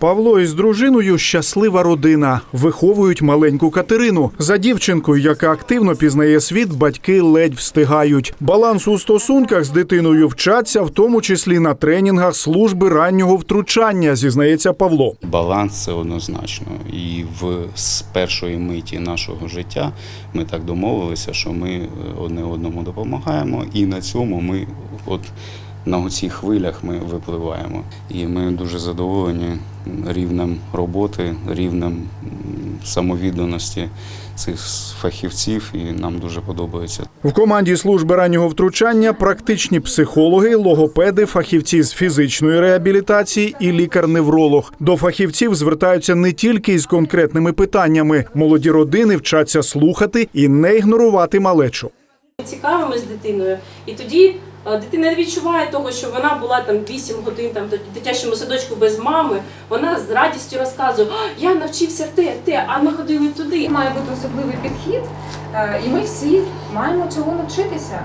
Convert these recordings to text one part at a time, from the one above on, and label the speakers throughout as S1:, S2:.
S1: Павло із дружиною щаслива родина. Виховують маленьку Катерину. За дівчинкою, яка активно пізнає світ, батьки ледь встигають. Баланс у стосунках з дитиною вчаться, в тому числі на тренінгах служби раннього втручання, зізнається Павло.
S2: Баланс це однозначно. І в з першої миті нашого життя ми так домовилися, що ми е, одне одному допомагаємо, і на цьому ми от. На цих хвилях ми випливаємо, і ми дуже задоволені рівнем роботи, рівнем самовідданості цих фахівців, і нам дуже подобається.
S1: В команді служби раннього втручання практичні психологи, логопеди, фахівці з фізичної реабілітації і лікар-невролог. До фахівців звертаються не тільки із конкретними питаннями. Молоді родини вчаться слухати і не ігнорувати малечу.
S3: цікавимось дитиною, і тоді дитина не відчуває того, що вона була там 8 годин там в дитячому садочку без мами. Вона з радістю розказує: я навчився те, те, а ми ходили туди.
S4: Має бути особливий підхід, е, і ми всі маємо цього навчитися.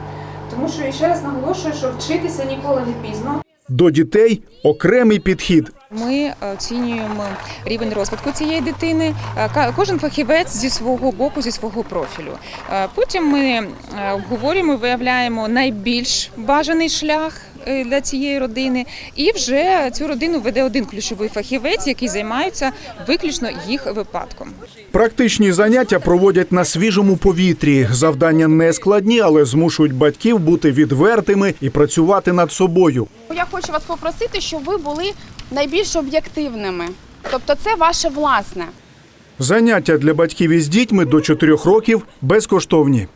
S4: Тому що я ще раз наголошую, що вчитися ніколи не пізно.
S1: До дітей окремий підхід.
S5: Ми е, оцінюємо рівень розвитку цієї дитини. Е, ка- Кожен фахівець зі свого боку, зі свого профілю. Е, Потім ми обговорюємо, виявляємо найбільш бажаний шлях для цієї родини, і вже цю родину веде один ключовий фахівець, який займається виключно їх випадком.
S1: Практичні заняття проводять на свіжому повітрі. Завдання не складні, але змушують батьків бути відвертими і працювати над собою.
S6: Я хочу вас попросити, щоб ви були найбільш об'єктивними. Тобто це ваше власне.
S1: Заняття для батьків із дітьми до 4 років безкоштовні.